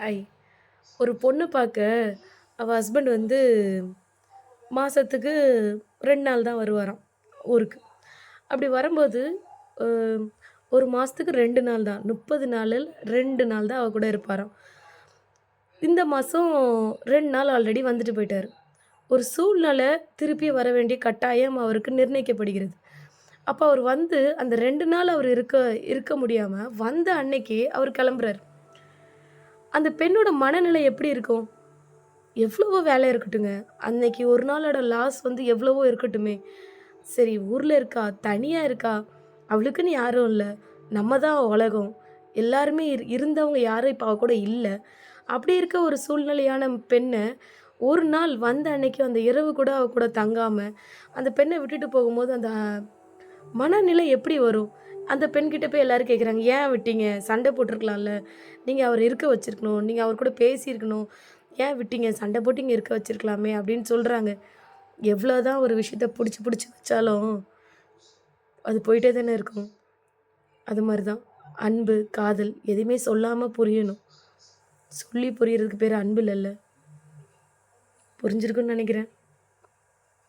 Hi ஒரு பொண்ணு பார்க்க அவள் ஹஸ்பண்ட் வந்து மாதத்துக்கு ரெண்டு நாள் தான் வருவாராம் ஊருக்கு. அப்படி வரும்போது ஒரு மாதத்துக்கு ரெண்டு நாள் தான் முப்பது நாளில் ரெண்டு நாள் தான் அவள் கூட இருப்பாராம். இந்த மாதம் ரெண்டு நாள் ஆல்ரெடி வந்துட்டு போயிட்டார். ஒரு சூழ்நிலை திருப்பி வர வேண்டிய கட்டாயம் அவருக்கு நிர்ணயிக்கப்படுகிறது. அப்போ அவர் வந்து அந்த ரெண்டு நாள் அவர் இருக்க இருக்க முடியாமல் வந்த அன்னைக்கே அவர் கிளம்புறாரு. அந்த பெண்ணோட மனநிலை எப்படி இருக்கும்? எவ்வளவோ வேலை இருக்கட்டுங்க. அன்னைக்கு ஒரு நாளோட லாஸ் வந்து எவ்வளவோ இருக்கட்டுமே. சரி ஊரில் இருக்கா? தனியாக இருக்கா? அவளுக்குன்னு யாரும் இல்லை. நம்ம தான் உலகம். எல்லாருமே இரு- இருந்தவங்க யாரும் இப்போ கூட இல்லை. அப்படி இருக்க ஒரு சூழ்நிலையான பெண்ணை ஒரு நாள் வந்த அன்னைக்கு அந்த இரவு கூட அவ கூட தங்காமல் அந்த பெண்ணை விட்டுட்டு போகும்போது அந்த மனநிலை எப்படி வரும்? அந்த பெண்கிட்ட போய் எல்லோரும் கேட்குறாங்க ஏன் விட்டீங்க? சண்டை போட்டிருக்கலாம்ல. நீங்கள் அவர் இருக்க வச்சுருக்கணும். நீங்கள் அவர் கூட பேசியிருக்கணும். ஏன் விட்டீங்க? சண்டை போட்டு இங்கே இருக்க வச்சுருக்கலாமே அப்படின்னு சொல்கிறாங்க எவ்வளோதான் ஒரு விஷயத்த பிடிச்சி பிடிச்சி வச்சாலும் அது போயிட்டே தானே இருக்கும். அது மாதிரி தான் அன்பு காதல் எதுவுமே சொல்லாமல் புரியணும். சொல்லி புரியறதுக்கு பேர் அன்பு இல்லைல்ல. புரிஞ்சிருக்குன்னு நினைக்கிறேன்.